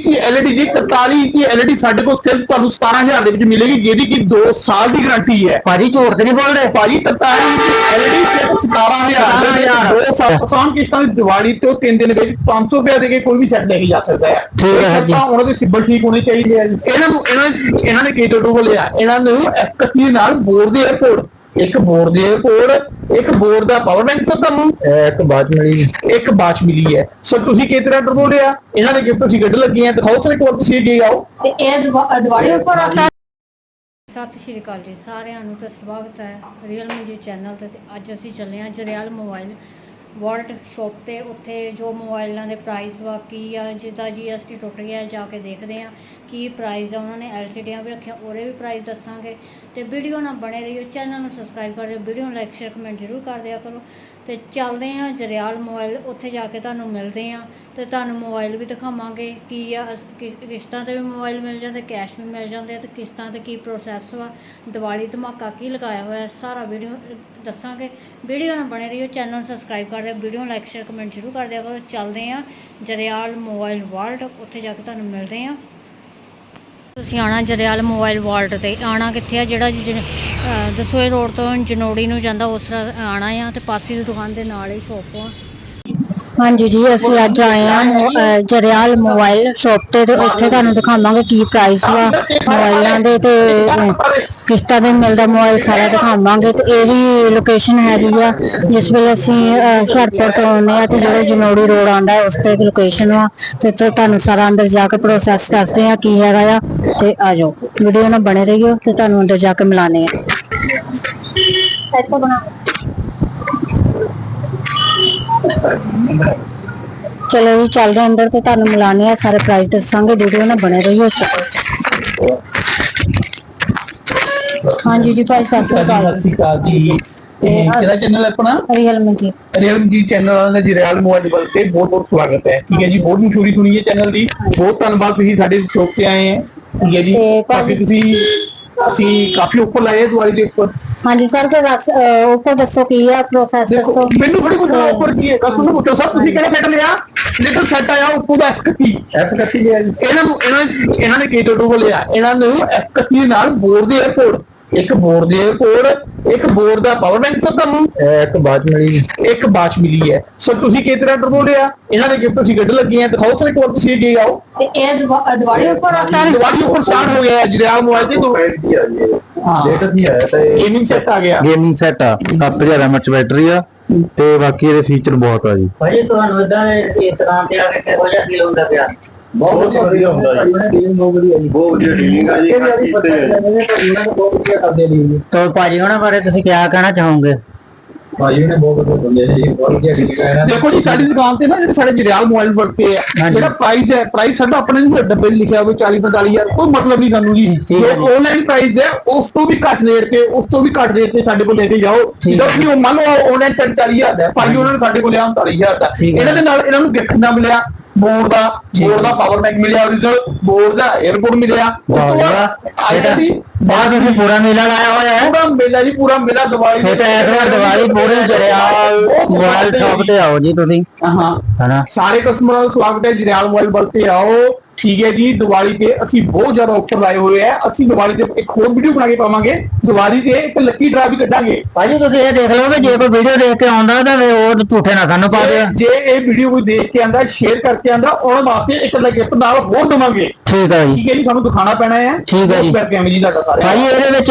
ਇੰਚੀ LED ਜੀ 43 ਇੰਚੀ LED ਸਾਡੇ ਕੋਲ ਸਿਰਫ ਤੁਹਾਨੂੰ 17000 ਦੇ ਵਿੱਚ ਮਿਲੇਗੀ ਜਿਹਦੀ ਕਿ 2 ਸਾਲ ਦੀ ਗਾਰੰਟੀ ਹੈ। ਭਾਜੀ ਝੂਠ ਤੇ ਨਹੀਂ ਬੋਲ ਰਹੇ ਭਾਜੀ 43 ਇੰਚੀ LED ਸਿਰਫ 17000 ਦੇ ਵਿੱਚ 2 ਸਾਲ ਆਸਾਨ ਕਿਸ਼ਤਾਂ ਦੀ ਦੀਵਾਲੀ ਤੇ ਉਹ 3 ਦਿਨ ਵਿੱਚ 500 ਰੁਪਏ ਦੇ ਕੇ ਕੋਈ ਵੀ ਸੈੱਟ ਲੈ ਕੇ ਜਾ ਸਕਦਾ ਹੈ। ਠੀਕ ਹੈ ਜੀ। ਉਹਨਾਂ ਦੇ ਸਿਬਲ ਠੀਕ ਹੋਣੇ ਚਾਹੀਦੇ ਆ। ਇਹਨਾਂ ਨੂੰ ਇਹਨਾਂ ਨੇ ਕੀ ਟੋਟੋ ਲਿਆ ਇਹਨਾਂ ਨੂੰ F31 ਨਾਲ ਬੋਰਡ ਦੇ 에어ਪੋਰਟ ਇੱਕ ਬੋਰਡ ਦੇ 에어ਪੋਰਟ ਇੱਕ ਬੋਰਡ ਦਾ ਪਾਵਰ ਬੈਂਕ ਸਰ ਤੁਹਾਨੂੰ ਇੱਕ ਬਾਤ ਮਿਲੀ। ਇੱਕ ਬਾਚ ਮਿਲੀ ਹੈ। ਸੋ ਤੁਸੀਂ ਕਿਸ ਤਰ੍ਹਾਂ ਟਰਬੋ ਲਿਆ? ਇਹਨਾਂ ਦੇ ਗਿਫਟ ਅਸੀਂ ਗੱਡ ਲੱਗੇ ਆ। ਦਿਖਾਓ ਸਰ ਇੱਕ ਵਾਰ ਤੁਸੀਂ ਅੱਗੇ ਆਓ। ਤੇ ਇਹ ਦਿਵਾ- ਦੀਵਾਲੀ ਉੱਪਰ ਆਉਂਦਾ ਸਤਿ ਸ਼੍ਰੀ ਅਕਾਲ ਜੀ। ਸਾਰਿਆਂ ਨੂੰ ਤੇ ਸਵਾਗਤ ਹੈ। ਰੀਅਲਮੀ ਜੀ ਚੈਨਲ ਤੇ ਅੱਜ ਅਸੀਂ ਚੱਲੇ ਹਾਂ ਜਰਿਆਲ ਮੋਬਾਈਲ ਵਰਲਡ ਸ਼ਾਪ ਤੇ ਉੱਥੇ ਜੋ ਮੋਬਾਈਲਾਂ ਦੇ ਪ੍ਰਾਈਸ ਵਾ, ਕੀ ਆ, ਜਿੱਦਾਂ ਜੀਐਸਟੀ ਟੁੱਟ ਗਿਆ, ਜਾ ਕੇ ਦੇਖਦੇ ਆ ਕੀ ਪ੍ਰਾਈਸ ਆ, ਉਹਨਾਂ ਨੇ ਐਲਸੀਡੀਆਂ ਵੀ ਰੱਖੀਆਂ, ਉਹਦੇ ਵੀ ਪ੍ਰਾਈਸ ਦੱਸਾਂਗੇ। ਤੇ ਵੀਡੀਓ ਨਾਲ ਬਣੇ ਰਹੀਓ ਚੈਨਲ ਨੂੰ ਸਬਸਕ੍ਰਾਈਬ ਕਰ ਦਿਓ ਵੀਡੀਓ ਨੂੰ ਲਾਈਕ ਸ਼ੇਅਰ ਕਮੈਂਟ ਜ਼ਰੂਰ ਕਰ ਦਿਆ ਕਰੋ। ਤੇ ਚੱਲਦੇ ਹਾਂ ਜਰਿਆਲ ਮੋਬਾਈਲ, ਉੱਥੇ ਜਾ ਕੇ ਤੁਹਾਨੂੰ ਮਿਲਦੇ ਹਾਂ ਤੇ ਤੁਹਾਨੂੰ ਮੋਬਾਈਲ ਵੀ ਦਿਖਾਵਾਂਗੇ ਕੀ ਆ, ਅਸ- ਕਿਸ- ਕਿਸ਼ਤਾਂ ਤੇ ਵੀ ਮੋਬਾਈਲ ਮਿਲ ਜਾਂਦੇ, ਕੈਸ਼ ਵੀ ਮਿਲ ਜਾਂਦੇ ਆ ਤੇ ਕਿਸ਼ਤਾਂ ਤੇ ਕੀ ਪ੍ਰੋਸੈਸ ਵਾ। ਦੀਵਾਲੀ ਧਮਾਕਾ ਕੀ ਲਗਾਇਆ ਹੋਇਆ, ਸਾਰਾ ਵੀਡੀਓ ਦੱਸਾਂਗੇ। ਵੀਡੀਓ ਨਾਲ ਬਣੇ ਰਹੀਓ ਚੈਨਲ ਨੂੰ ਸਬਸਕ੍ਰਾਈਬ ਕਰ ਦਿਓ ਵੀਡੀਓ ਨੂੰ ਲਾਈਕ ਸ਼ੇਅਰ ਕਮੈਂਟ ਜ਼ਰੂਰ ਕਰ ਦਿਆ ਕਰੋ। ਚੱਲਦੇ ਹਾਂ ਜਰਿਆਲ ਮੋਬਾਈਲ ਵਰਲਡ ਉੱਥੇ ਜਾ ਕੇ ਤੁਹਾਨੂੰ ਮਿਲਦੇ ਹਾਂ। ਤੁਸੀਂ ਆਣਾ ਜਰਿਆਲ ਮੋਬਾਈਲ ਵਰਲਡ ਤੇ ਆਣਾ ਕਿੱਥੇ ਆ? ਜਿਹੜਾ ਜ- ਦਸੋਏ ਰੋਡ ਤੋਂ ਜਨੋੜੀ ਨੂੰ ਜਾਂਦਾ, ਉਸ ਤਰ੍ਹਾਂ ਆਣਾ ਆ ਤੇ ਪਾਸੇ ਦੀ ਦੁਕਾਨ ਦੇ ਨਾਲ ਹੀ ਸ਼ੋਪ ਆ। ਹਾਂਜੀ ਜੀ, ਅਸੀਂ ਅੱਜ ਆਏ ਹਾਂ ਜਰਿਆਲ ਮੋਬਾਈਲ ਸ਼ਾਪ ਤੇ ਤੇ ਇੱਥੇ ਤੁਹਾਨੂੰ ਦਿਖਾਵਾਂਗੇ ਕੀ ਪ੍ਰਾਈਸ ਵਾ ਮੋਬਾਈਲਾਂ ਦੇ ਤੇ, ਕਿਸ਼ਤਾਂ ਦੇ ਮਿਲਦਾ ਮੋਬਾਈਲ ਸਾਰਾ ਦਿਖਾਵਾਂਗੇ ਤੇ ਇਹਦੀ ਲੋਕੇਸ਼ਨ ਹੈਗੀ ਆ, ਜਿਸ ਵੇਲੇ ਅਸੀਂ ਹੁਸ਼ਿਆਰਪੁਰ ਤੋਂ ਆਉਂਦੇ ਆ ਤੇ ਜਿਹੜਾ ਜਨੋੜੀ ਰੋਡ ਆਉਂਦਾ ਉਸ ਤੇ ਲੋਕੇਸ਼ਨ ਵਾ ਤੇ ਤੇ ਤੁਹਾਨੂੰ ਸਾਰਾ ਅੰਦਰ ਜਾ ਕੇ ਪ੍ਰੋਸੈਸ ਦੱਸਦੇ ਆ ਕੀ ਹੈਗਾ ਆ ਤੇ ਆ ਜਾਓ ਵੀਡੀਓ ਨਾਲ ਬਣੇ ਰਹੀਓ ਤੇ ਤੁਹਾਨੂੰ ਅੰਦਰ ਜਾ ਕੇ ਮਿਲਾਨੇ ਆ ਇੱਥੇ ਬਣਾ ਚਲੋ ਜੀ ਚੱਲਦੇ ਹਾਂ ਅੰਦਰ ਤੇ ਤੁਹਾਨੂੰ ਮਿਲਾਨੇ ਆ ਸਾਰੇ ਪ੍ਰਾਈਸ ਦੱਸਾਂਗੇ ਵੀਡੀਓ ਨਾਲ ਬਣੇ ਰਹੀਓ ਚਲੋ ਹਾਂਜੀ ਜੀ ਭਾਈ ਸਤਿ ਸ਼੍ਰੀ ਅਕਾਲ। ਸਤਿ ਸ਼੍ਰੀ ਅਕਾਲ ਜੀ। ਇਹ ਕਿਹੜਾ ਚੈਨਲ ਆਪਣਾ? ਰੀਅਲ ਮਨਜੀਤ ਰੀਅਲ ਜੀ ਚੈਨਲ ਵਾਲਿਆਂ ਦਾ ਜੀ ਰੀਅਲ ਮੋਬਾਈਲ ਵੱਲ ਤੇ ਬਹੁਤ ਬਹੁਤ ਸਵਾਗਤ ਹੈ। ਠੀਕ ਹੈ ਜੀ ਬਹੁਤ ਮਸ਼ਹੂਰੀ ਸੁਣੀ ਹੈ ਚੈਨਲ ਦੀ। ਬਹੁਤ ਧੰਨਵਾਦ ਤੁਸੀਂ ਸਾਡੇ ਸ਼ੋਪ ਤੇ ਆਏ ਹੈ। ਠੀਕ ਹੈ ਜੀ ਤੇ ਕਾਫੀ ਤੁਸੀਂ ਅਸੀਂ ਕਾਫੀ ਉੱਪਰ ਲਾਏ ਦਿਵਾਲੀ ਦੇ ਉੱਪਰ। ਹਾਂਜੀ ਸਰ ਤੇ ਬਸ ਅਹ, ਉੱਪਰ ਦੱਸੋ ਕੀ ਆ ਪ੍ਰੋਸੈਸ ਦੇਖੋ ਦੱਸੋ। ਮੈਨੂੰ ਥੋੜੀ ਕੁਝ ਉੱਪਰ ਕੀ ਹੈ ਕਸਮ ਨੂੰ ਪੁੱਛੋ ਸਰ ਤੁਸੀਂ ਕਿਹੜਾ ਸੈੱਟ ਲਿਆ? ਲਿਟਲ ਸੈੱਟ ਆਇਆ ਉੱਪਰ ਦਾ F31 F31 ਲਿਆ ਜੀ। ਇਹਨਾਂ ਨੂੰ ਇਹਨਾਂ ਇਹਨਾਂ ਨੇ ਕੀ ਟੋਟੋ ਲਿਆ। ਇਹਨਾਂ ਨੂੰ F31 ਨਾਲ ਬੋਰਡ ਦੇ 에어ਪੋਰਟ ਇੱਕ ਬੋਰਡ ਦੇ 에어ਪੋਰਟ ਇੱਕ ਬੋਰਡ ਦਾ ਪਾਵਰ ਬੈਂਕ ਸਰ ਤੁਹਾਨੂੰ? ਇੱਕ ਬਾਤ ਮਿਲੀ ਇੱਕ ਬਾਚ ਮਿਲੀ ਹੈ। ਸੋ ਤੁਸੀਂ ਕਿਸ ਤਰ੍ਹਾਂ ਟਰਬੋ ਲਿਆ? ਇਹਨਾਂ ਦੇ ਗਿਫਟ ਅਸੀਂ ਗੱਡ ਲੱਗੇ ਆ। ਦਿਖਾਓ ਸਰ ਇੱਕ ਵਾਰ ਤੁਸੀਂ ਅੱਗੇ ਆਓ। ਤੇ ਇਹ ਦੀਵਾਲੀ ਉੱਪਰ ਆਉਂਦਾ ਦਿਵਾਲੀ ਉੱਪਰ ਸਟਾਰਟ ਹੋ ਗਿਆ ਜਰਿਆਲ ਮੋਬਾਈਲ ਤੇ ਤੋਂ ਹਾਂ। ਡੇਟ ਕੀ ਹੈ ਤੇ ਗੇਮਿੰਗ ਸੈੱਟ ਆ ਗਿਆ। ਗੇਮਿੰਗ ਸੈਟ ਆ। 7000 mAh ਬੈਟਰੀ ਆ। ਤੇ ਬਾਕੀ ਇਹਦੇ ਫੀਚਰ ਬਹੁਤ ਆ ਜੀ। ਭਾਈ ਤੁਹਾਨੂੰ ਇਦਾਂ ਇਸ ਤਰ੍ਹਾਂ ਤੇ ਆ ਕੇ ਕਿਹੋ ਜਿਹਾ ਫੀਲ ਹੁੰਦਾ ਪਿਆ। ਬਹੁਤ ਵਧੀਆ ਹੁੰਦਾ ਜੀ। ਬਹੁਤ ਵਧੀਆ ਜੀ। ਬਹੁਤ ਵਧੀਆ ਡੀਲਿੰਗ ਆ ਜੀ ਤਾਂ ਭਾਜੀ ਉਹਨਾਂ ਬਾਰੇ ਤੁਸੀਂ ਕੀ ਕਹਿਣਾ ਚਾਹੋਗੇ? ਭਾਜੀ ਨੇ ਬਹੁਤ ਵਧੀਆ ਬੰਦੇ ਜੀ ਬਹੁਤ ਵਧੀਆ ਡੀਲਿੰਗ ਆ ਦੇਖੋ ਜੀ ਸਾਡੀ ਦੁਕਾਨ ਤੇ ਨਾ ਜਿਹੜੇ ਸਾਡੇ ਜਰਿਆਲ ਮੋਬਾਈਲ ਵਰਤੇ ਆ ਹਾਂਜੀ। ਜਿਹੜਾ ਪ੍ਰਾਈਸ ਹੈ ਪ੍ਰਾਈਸ ਸਾਡਾ ਆਪਣੇ ਨੂੰ ਡੱਬੇ 'ਚ ਲਿਖਿਆ ਹੋਵੇ 40 45000 ਕੋਈ ਮਤਲਬ ਨਹੀਂ ਸਾਨੂੰ ਜੀ। ਹੈ ਜੋ। ਆਨਲਾਈਨ ਪ੍ਰਾਈਸ ਹੈ ਉਸ ਤੋਂ ਵੀ ਘੱਟ ਰੇਟ ਤੇ ਉਸ ਤੋਂ ਵੀ ਘੱਟ ਰੇਟ ਤੇ ਸਾਡੇ ਕੋਲ ਲੈ ਕੇ ਜਾਓ। ਜਦੋਂ ਹੈ। ਤੁਸੀਂ ਉਹ ਮੰਨ ਲਓ ਆਨਲਾਈਨ 40000 ਦਾ ਹੈ, ਭਾਈ ਉਹਨਾਂ ਨੇ ਸਾਡੇ ਕੋਲ ਲਿਆ 39000 ਦਾ। ਹੈ। ਇਹਨਾਂ ਦੇ ਨਾਲ ਇਹਨਾਂ ਨੂੰ ਗਿਫਟ ਨਾ ਮਿਲਿਆ ਬੋਰਡ ਦਾ ਬੋਰਡ ਦਾ ਪਾਵਰ ਬੈਂਕ ਮਿਲਿਆ origignal ਬੋਰਡ ਦਾ 에어ਪੋਰਟ ਮਿਲਿਆ ਬਾਅਦ ਤੁਸੀਂ ਪੂਰਾ ਮੇਲਾ ਲਾਇਆ ਹੋਇਆ ਹੈ। ਪੂਰਾ ਮੇਲਾ ਜੀ ਪੂਰਾ ਮੇਲਾ ਦੀਵਾਲੀ ਤਾਂ ਇਸ ਵਾਰ ਦੀਵਾਲੀ ਪੂਰੇ ਜਰਿਆਲ ਮੋਬਾਈਲ ਸ਼ਾਪ ਤੇ ਆਓ ਜੀ ਤੁਸੀਂ। ਹਾਂ। ਸਾਰੇ ਕਸਟਮਰਾਂ ਦਾ ਸਵਾਗਤ ਹੈ ਜਰਿਆਲ ਮੋਬਾਈਲ ਵੱਲ ਤੇ ਆਓ। ਠੀਕ ਹੈ ਜੀ ਦੀਵਾਲੀ ਤੇ ਅਸੀਂ ਬਹੁਤ ਜ਼ਿਆਦਾ ਆਫਰ ਲਾਏ ਹੋਏ ਆ। ਅਸੀਂ ਦੀਵਾਲੀ ਤੇ ਇੱਕ ਹੋਰ ਵੀਡੀਓ ਬਣਾ ਕੇ ਪਾਵਾਂਗੇ। ਦੀਵਾਲੀ ਤੇ ਇੱਕ ਲੱਕੀ ਡਰਾ ਵੀ ਕੱਢਾਂਗੇ। ਭਾਜੀ ਤੁਸੀਂ ਇਹ ਦੇਖ ਲਓ ਕਿ ਜੇ ਕੋਈ ਵੀਡੀਓ ਦੇਖ ਕੇ ਆਉਂਦਾ ਤਾਂ ਉਹ ਝੂਠੇ ਨਾ ਸਾਨੂੰ ਪਾ ਦਿਓ। ਜੇ ਇਹ ਵੀਡੀਓ ਕੋਈ ਦੇਖ ਕੇ ਆਂਦਾ ਸ਼ੇਅਰ ਕਰਕੇ ਆਂਦਾ ਉਹਨਾਂ ਵਾਸਤੇ ਇੱਕ ਦਾ ਗਿਫਟ ਨਾਲ ਹੋਰ ਦਵਾਂਗੇ। ਠੀਕ ਹੈ ਜੀ। ਠੀਕ ਹੈ ਜੀ ਸਾਨੂੰ ਦਿਖਾਣਾ ਪੈਣਾ ਹੈ। ਠੀਕ ਹੈ ਜੀ। ਕਰਕੇ ਐਵੇਂ ਜੀ ਤੁਹਾਡਾ ਸਾਰੇ। ਭਾਜੀ ਇਹਦੇ ਵਿੱਚ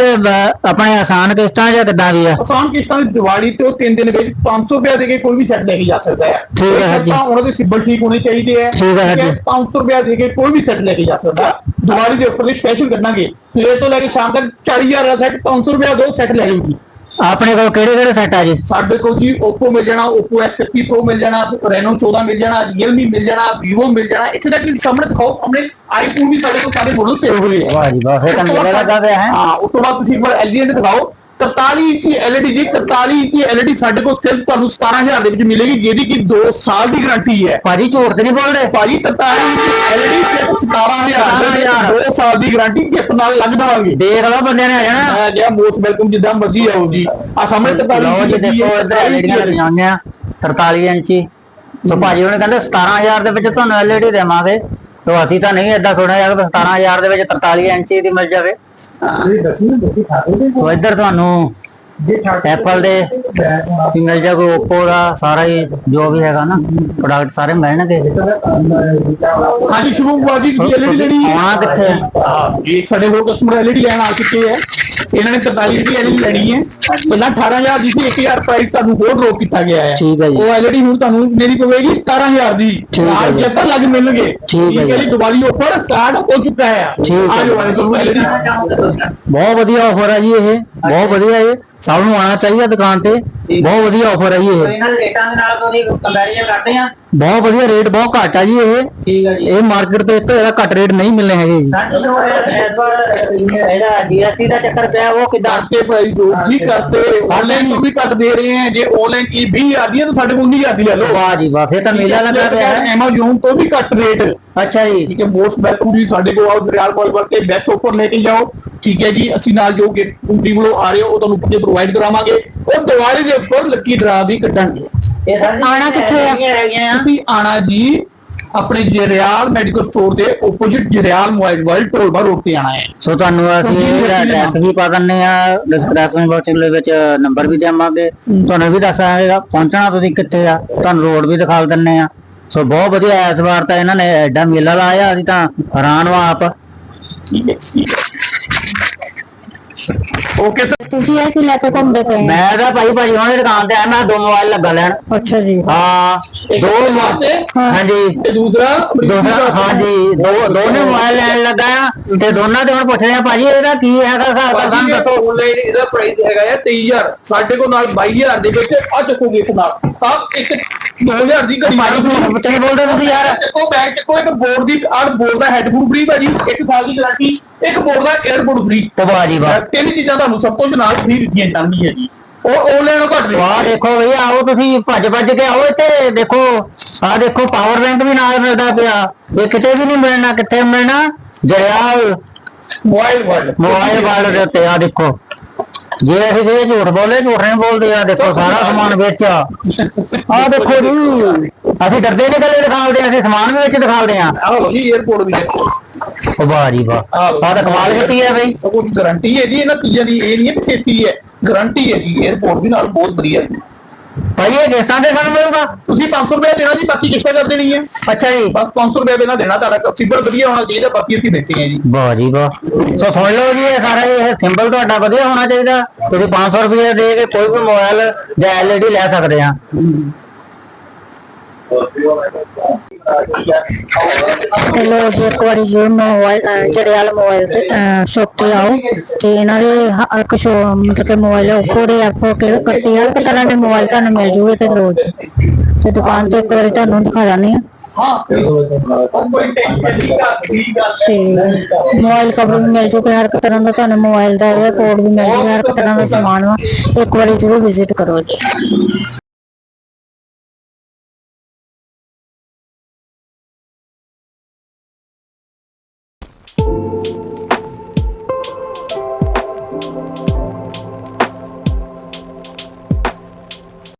ਆਪਣੇ ਆਸਾਨ ਕਿਸ਼ਤਾਂ ਜਾਂ ਕਿੱਦਾਂ ਵੀ ਆ? ਆਸਾਨ ਕਿਸ਼ਤਾਂ ਦੀ ਦੀਵਾਲੀ ਤੇ ਉਹ ਤਿੰਨ ਦਿਨ ਵਿੱਚ 500 ਰੁਪਏ ਦੇ ਕੇ ਕੋਈ ਵੀ ਸੈੱਟ ਲੈ ਕੇ ਜਾ ਸਕਦਾ ਹੈ। ਠੀਕ ਹੈ ਜੀ। ਤਾਂ ਉਹਨਾਂ ਦੇ ਸਿਬਲ ਠੀਕ ਹੋਣੇ ਚਾਹੀਦੇ ਹੈ। ਠੀਕ ਹੈ ਜੀ। 500 ਰੁਪਏ ਦੇ ਕੇ ਕੋਈ ਵੀ ਸੈੱਟ ਲੈ ਕੇ ਜਾ ਸਕਦਾ। ਹੈ। ਦੀਵਾਲੀ ਦੇ ਉੱਪਰ ਦੀ ਸਪੈਸ਼ਲ ਕੱਢਾਂਗੇ ਸਵੇਰ ਤੋਂ ਲੈ ਕੇ ਸ਼ਾਮ ਤੱਕ 40000 ਦਾ ਸੈੱਟ 500 ਰੁਪਏ ਦੋ ਸੈੱਟ ਲੈ ਜਾਊਗੀ ਆਪਣੇ ਕੋਲ ਕਿਹੜੇ ਕਿਹੜੇ ਸੈੱਟ ਆ ਜੀ? ਸਾਡੇ ਕੋਲ ਜੀ Oppo ਮਿਲ ਜਾਣਾ Oppo S50 Pro ਮਿਲ ਜਾਣਾ Reno 14 ਮਿਲ ਜਾਣਾ Realme ਮਿਲ ਜਾਣਾ Vivo ਮਿਲ ਜਾਣਾ। ਇੱਥੇ ਤੱਕ ਸਾਹਮਣੇ ਦਿਖਾਓ ਸਾਹਮਣੇ iPhone ਵੀ ਸਾਡੇ ਕੋਲ ਸਾਰੇ ਮਾਡਲ ਪਏ ਹੋਏ ਆ ਵਾਹ ਜੀ ਵਾਹ ਫਿਰ ਤਾਂ ਮੇਲਾ ਲੱਗਾ ਪਿਆ ਹੈ। ਹਾਂ ਉਸ ਤੋਂ ਬਾਅਦ ਤੁਸੀਂ ਇੱਕ ਵਾਰ LED ਦਿਖਾਓ। 43 ਇੰਚੀ LED ਜੀ 43 ਇੰਚੀ LED ਸਾਡੇ ਕੋਲ ਸਿਰਫ ਤੁਹਾਨੂੰ 17000 ਦੇ ਵਿੱਚ ਮਿਲੇਗੀ ਜਿਹਦੀ ਕਿ 2 ਸਾਲ ਦੀ ਗਾਰੰਟੀ ਹੈ। ਭਾਜੀ ਝੂਠ ਤੇ ਨਹੀਂ ਬੋਲ ਰਹੇ? ਭਾਜੀ 43 ਇੰਚੀ LED ਸਿਰਫ 17000 ਦੇ ਵਿੱਚ 2 ਸਾਲ ਦੀ ਗਾਰੰਟੀ ਗਿਫਟ ਨਾਲ ਲੱਗ ਦਵਾਂਗੇ। ਦੇਖ ਲਓ ਬੰਦਿਆਂ ਨੇ ਆ ਜਾਣਾ। ਮੈਂ ਕਿਹਾ ਮੋਸਟ ਵੈਲਕਮ ਜਿੱਦਾਂ ਮਰਜ਼ੀ ਆਓ ਜੀ। ਆ ਸਾਹਮਣੇ 43 ਲਓ ਜੀ ਇੰਚੀ ਦੇਖੋ ਇੱਧਰ ਐਲਈਡੀਆਂ ਲੱਗੀਆਂ ਹੋਈਆਂ 43 ਇੰਚੀ। ਸੋ ਭਾਜੀ ਉਹਨੇ ਕਹਿੰਦੇ 17000 ਦੇ ਵਿੱਚ ਤੁਹਾਨੂੰ ਐਲਈਡੀ ਦੇਵਾਂਗੇ। ਤੋ ਅਸੀਂ ਤਾਂ ਨਹੀਂ ਏਦਾਂ ਸੁਣਿਆ ਯਾਰ 17000 ਦੇ ਵਿੱਚ 43 ਇੰਚੀ ਦੀ ਮਿਲ ਜਾਵੇ। ਸੋ ਇੱਧਰ ਤੁਹਾਨੂੰ ਐਪਲ ਦੇ ਮਿਲ ਜਾਊਗਾ Oppo ਦਾ ਸਾਰਾ ਹੀ ਜੋ ਵੀ ਹੈਗਾ ਨਾ ਪ੍ਰੋਡਕਟ ਸਾਰੇ ਮਿਲਣਗੇ। ਹਾਂਜੀ ਸ਼ੁਰੂ ਬਾਜੀ ਤੁਸੀਂ ਐਲਈਡੀ ਜਿਹੜੀ ਆਉਣਾ ਕਿੱਥੇ? ਹੈ? ਇਹ ਸਾਡੇ ਹੋਰ ਕਸਟਮਰ ਐਲਈਡੀ ਲੈਣ ਆ ਚੁੱਕੇ ਹੈ ਇਹਨਾਂ ਨੇ 43 ਦੀ ਐਲਈਡੀ ਲੈਣੀ ਹੈ ਪਹਿਲਾਂ 18000 ਦੀ ਸੀ 1000 ਪ੍ਰਾਈਸ ਤੁਹਾਨੂੰ ਹੋਰ ਡ੍ਰੌਪ ਕੀਤਾ ਗਿਆ ਹੈ ਠੀਕ ਹੈ ਜੀ। ਉਹ ਐਲਈਡੀ ਹੁਣ ਤੁਹਾਨੂੰ ਮੇਰੀ ਪਵੇਗੀ 17000 ਦੀ ਠੀਕ ਹੈ ਨਾਲ ਜੀ। ਜੱਪਾ ਲੱਗ ਮਿਲਣਗੇ ਠੀਕ ਹੈ ਜੀ। ਦੀਵਾਲੀ ਆਫਰ ਸਟਾਰਟ ਹੋ ਚੁੱਕਾ ਹੈ ਠੀਕ ਹੈ ਆ ਜੀ। ਜਾਓ ਆ ਤੁਹਾਨੂੰ ਐਲਈਡੀ ਬਹੁਤ ਵਧੀਆ ਆਫਰ ਹੈ ਜੀ ਇਹ ਬਹੁਤ ਵਧੀਆ ਇਹ ਸਭ ਨੂੰ ਆਉਣਾ ਚਾਹੀਦਾ ਦੁਕਾਨ ਤੇ। ਬਹੁਤ ਵਧੀਆ ਆਫਰ ਹੈ ਜੀ ਇਹ। ਇਹਨਾਂ ਰੇਟਾਂ ਦੇ ਨਾਲ ਕੋਈ ਕੰਪੈਰੀਜ਼ਨ ਕਰਦੇ ਆ? ਬਹੁਤ ਵਧੀਆ ਰੇਟ ਬਹੁਤ ਘੱਟ ਆ ਜੀ ਇਹ। ਠੀਕ ਆ ਜੀ। ਇਹ ਮਾਰਕੀਟ ਤੇ ਇਸ ਤੋਂ ਜ਼ਿਆਦਾ ਘੱਟ ਰੇਟ ਨਹੀਂ ਮਿਲਨੇ ਹੈਗੇ ਜੀ। ਇਹਦਾ ਡੀਐਸਟੀ ਦਾ ਚੱਕਰ ਪਿਆ ਉਹ ਕਿਦਾਂ? ਕਰਤੇ ਭਾਈ ਜੋ ਜੀ ਕਰਤੇ ਆਨਲਾਈਨ ਵੀ ਘੱਟ ਦੇ ਰਹੇ ਆ। ਜੇ ਆਨਲਾਈਨ ਕੀ 20 ਆਦੀ ਹੈ ਤਾਂ ਸਾਡੇ ਕੋਲ 19 ਆਦੀ ਹੈ ਲੋ ਵਾਹ ਜੀ ਵਾਹ ਫੇਰ ਤਾਂ ਮੇਲਾ ਲੱਗਾ ਪਿਆ। ਹੈ ਐਮਾਜ਼ਨ ਤੋਂ ਵੀ ਘੱਟ ਰੇਟ ਅੱਛਾ ਜੀ। ਠੀਕ ਹੈ ਮੋਸਟ ਵੈਲਕਮ ਜੀ ਸਾਡੇ ਕੋਲ ਆਓ ਦਰਿਆਲ ਕੋਲ ਵਰਤੇ ਬੈਸਟ ਆਫਰ ਲੈ ਕੇ ਜਾਓ। ਠੀਕ ਹੈ ਜੀ ਅਸੀਂ ਨਾਲ ਜੋ ਗਿਫਟ ਕੁੰਡੀ ਵੱਲੋਂ ਆ ਰਹੇ ਹੋ ਉਹ ਤੁਹਾਨੂੰ ਉੱਤੇ ਪ੍ਰੋਵਾਈਡ ਕਰਾਵਾਂਗੇ। ਉਹ ਦੀਵਾਲੀ ਦੇ ਉੱਪਰ ਲੱਕੀ ਡਰਾ ਵੀ ਕੱਢਾਂਗੇ। ਆਉਣਾ ਕਿੱਥੇ ਆ? ਤੁਸੀਂ ਆਣਾ ਜੀ ਆਪਣੇ ਜਰਿਆਲ ਮੈਡੀਕਲ ਸਟੋਰ ਦੇ ਆਪੋਜ਼ਿਟ ਜਰਿਆਲ ਮੋਬਾਈਲ ਵਰਲਡ ਟੋਲਬਾ ਰੋਡ ਤੇ ਆਣਾ ਹੈ। ਸੋ ਤੁਹਾਨੂੰ ਅਸੀਂ ਐਡਰੈਸ ਵੀ ਪਾ ਦਿੰਨੇ ਆ ਡਿਸਕ੍ਰਿਪਸ਼ਨ ਬਾਕਸ ਦੇ ਵਿੱਚ ਨੰਬਰ ਵੀ ਦੇਵਾਂਗੇ। ਤੁਹਾਨੂੰ ਵੀ ਦੱਸਾਂਗੇ ਪਹੁੰਚਣਾ ਤੁਸੀਂ ਕਿੱਥੇ ਆ ਤੁਹਾਨੂੰ ਰੋਡ ਵੀ ਦਿਖਾ ਦਿੰਨੇ ਆ ਸੋ ਬਹੁਤ ਵਧੀਆ ਇਸ ਵਾਰ ਤਾਂ ਇਹਨਾਂ ਨੇ ਐਡਾ ਮੇਲਾ ਲਾਇਆ ਅਸੀਂ ਤਾਂ ਹੈਰਾਨ ਵਾਂ ਆਪ। ਠੀਕ ਹੈ ਠੀਕ ਹੈ ਓਕੇ ਸਰ। ਤੁਸੀਂ ਇਹ ਕੀ ਲੈ ਕੇ ਘੁੰਮਦੇ ਪਏ ਆ? ਮੈਂ ਤਾਂ ਭਾਈ ਭਾਜੀ ਉਹਨਾਂ ਦੀ ਦੁਕਾਨ ਤੇ ਆਇਆ ਮੈਂ ਦੋ ਮੋਬਾਈਲ ਲੱਗਾ ਲੈਣ। ਅੱਛਾ ਜੀ। ਹਾਂ ਦੋ ਵਾਸਤੇ ਹਾਂਜੀ। ਤੇ ਦੂਸਰਾ ਦੂਸਰਾ ਹਾਂਜੀ ਦੋ ਦੋਨੇ ਮੋਬਾਈਲ ਲੈਣ ਲੱਗਾ ਆ ਤੇ ਦੋਨਾਂ ਦੇ ਹੁਣ ਪੁੱਛ ਰਹੇ ਆ ਭਾਜੀ ਇਹਦਾ ਕੀ ਹੈਗਾ ਹਿਸਾਬ ਤਾਂ ਸਾਨੂੰ ਦੱਸੋ ਆਨਲਾਈਨ ਇਹਦਾ ਪ੍ਰਾਈਸ ਹੈਗਾ ਹੈ 23000 ਸਾਡੇ ਕੋਲ ਨਾਲ 22000 ਦੇ ਵਿੱਚ ਆ ਚੱਕੋ ਗਿਫਟ ਨਾਲ। ਤਾਂ ਇੱਕ 2000 ਦੀ ਘੜੀ ਭਾਜੀ ਤੁਸੀਂ ਬੱਚੇ ਨਹੀਂ ਬੋਲਦੇ ਤੁਸੀਂ ਯਾਰ। ਚੱਕੋ ਬੈਗ ਚੱਕੋ ਇੱਕ ਬੋਰਡ ਦੀ ਆਰ ਬੋਰਡ ਦਾ ਹੈਡਫੋਨ ਫ੍ਰੀ ਭਾਜੀ ਇੱਕ ਸਾਲ ਦੀ ਗਾਰੰਟੀ ਇੱਕ ਬੋਰਡ ਦਾ 에ਅਰਪੋਰਟ ਫ੍ਰੀ ਤੇ ਵਾਹ ਜੀ ਵਾਹ। ਤਿੰਨ ਚੀਜ਼ਾਂ ਤੁਹਾਨੂੰ ਸਭ ਕੁਝ ਨਾਲ ਫ੍ਰੀ ਦਿੱਤੀਆਂ ਜਾਣਗੀਆਂ ਜੀ। ਉਹ ਆਨਲਾਈਨ ਘੱਟ ਰੇਟ ਵਾਹ ਦੇਖੋ ਬਈ ਆਓ ਤੁਸੀਂ ਭੱਜ ਭੱਜ ਕੇ ਆਓ ਇੱਥੇ। ਦੇਖੋ ਆਹ ਦੇਖੋ ਪਾਵਰ ਬੈਂਕ ਵੀ ਨਾਲ ਮਿਲਦਾ ਪਿਆ। ਇਹ ਕਿਤੇ ਵੀ ਨਹੀਂ ਮਿਲਣਾ ਕਿੱਥੇ ਮਿਲਣਾ? ਜਰਿਆਲ। ਮੋਬਾਈਲ ਵਰਲਡ ਮੋਬਾਈਲ ਵਾਲੇ ਦੇ ਉੱਤੇ ਆ ਦੇਖੋ। ਜੇ ਅਸੀਂ ਇਹ ਝੂਠ ਬੋਲੇ ਝੂਠ ਨਹੀਂ ਬੋਲਦੇ ਆ ਦੇਖੋ ਸਾਰਾ ਸਮਾਨ ਵਿੱਚ ਆ ਆਹ ਦੇਖੋ ਜੀ। ਅਸੀਂ ਡਰਦੇ ਨਹੀਂ ਗੱਲੇ ਦਿਖਾਉਂਦੇ ਅਸੀਂ ਸਮਾਨ ਵੀ ਵਿੱਚ ਦਿਖਾਉਂਦੇ ਆ ਆਹ ਜੀ 에ਅਰਪੋਰਟ ਵੀ ਦੇਖੋ। ਉਹ ਵਾਹ ਜੀ ਵਾਹ। ਆਹ। ਤਾਂ ਕਮਾਲ ਕੀਤੀ ਹੈ ਬਈ। ਸਭ ਕੁਝ ਗਾਰੰਟੀ ਹੈ ਜੀ ਇਹਨਾਂ ਚੀਜ਼ਾਂ ਦੀ ਇਹ ਨਹੀਂ ਛੇਤੀ ਹੈ। ਗਾਰੰਟੀ ਹੈ ਜੀ 에ਅਰਪੋਰਟ ਵੀ ਨਾਲ ਬਹੁਤ ਵਧੀਆ ਹੈ ਭਾਈ ਇਹ ਕਿਸ਼ਤਾਂ ਤੇ ਸਾਨੂੰ ਮਿਲੂਗਾ। ਤੁਸੀਂ 500 ਰੁਪਏ ਦੇਣਾ ਜੀ ਬਾਕੀ ਕਿਸ਼ਤਾਂ ਕਰ ਦੇਣੀ ਹੈ। ਅੱਛਾ ਜੀ। ਬਸ 500 ਰੁਪਏ ਦੇਣਾ ਦੇਣਾ ਤੁਹਾਡਾ ਸਿੰਬਲ ਵਧੀਆ ਹੋਣਾ ਚਾਹੀਦਾ ਬਾਕੀ ਅਸੀਂ ਦਿੱਤੇ ਹੈ ਜੀ। ਵਾਹ ਜੀ ਵਾਹ। ਸੋ ਸੁਣ ਲਓ ਜੀ ਇਹ ਸਾਰਾ ਇਹ ਸਿੰਬਲ ਤੁਹਾਡਾ ਵਧੀਆ ਹੋਣਾ ਚਾਹੀਦਾ। ਤੁਸੀਂ 500 ਰੁਪਏ ਦੇ ਕੇ ਕੋਈ ਵੀ ਮੋਬਾਈਲ ਜਾਂ LED ਲੈ ਸਕਦੇ ਆ ਤੇ ਜੀ, ਇੱਕ ਵਾਰੀ ਜੀ ਮੋਬਾਈਲ ਜੜਿਆਲ ਮੋਬਾਈਲ ਤੇ ਸ਼ੌਪ ਤੇ ਆਓ ਤੇ ਇਹਨਾਂ ਦੇ ਹ- ਇੱਕ ਮਤਲਬ ਕਿ ਮੋਬਾਈਲ Oppo ਦੇ Oppo ਕੇ ਕੱਟੀ ਹਰ ਤਰ੍ਹਾਂ ਦੇ ਮੋਬਾਈਲ ਤੁਹਾਨੂੰ ਮਿਲ ਜੂਗੇ ਤੇ ਲੋ ਤੇ ਦੁਕਾਨ ਤੇ ਇੱਕ ਵਾਰੀ ਤੁਹਾਨੂੰ ਦਿਖਾ ਦਾਂਗੇ ਹਾਂ ਤੇ ਮੋਬਾਈਲ ਕਵਰ ਵੀ ਮਿਲ ਜੂਗੇ, ਹਰ ਇੱਕ ਤਰ੍ਹਾਂ ਦਾ ਤੁਹਾਨੂੰ ਮੋਬਾਈਲ ਦਾ 에어ਪੋਰਟ ਵੀ ਮਿਲ ਜੂਗਾ, ਹਰ ਇੱਕ ਤਰ੍ਹਾਂ ਦਾ ਸਮਾਨ ਵਾ। ਇੱਕ ਵਾਰੀ ਜ਼ਰੂਰ ਵਿਜ਼ਿਟ ਕਰੋ ਜੀ।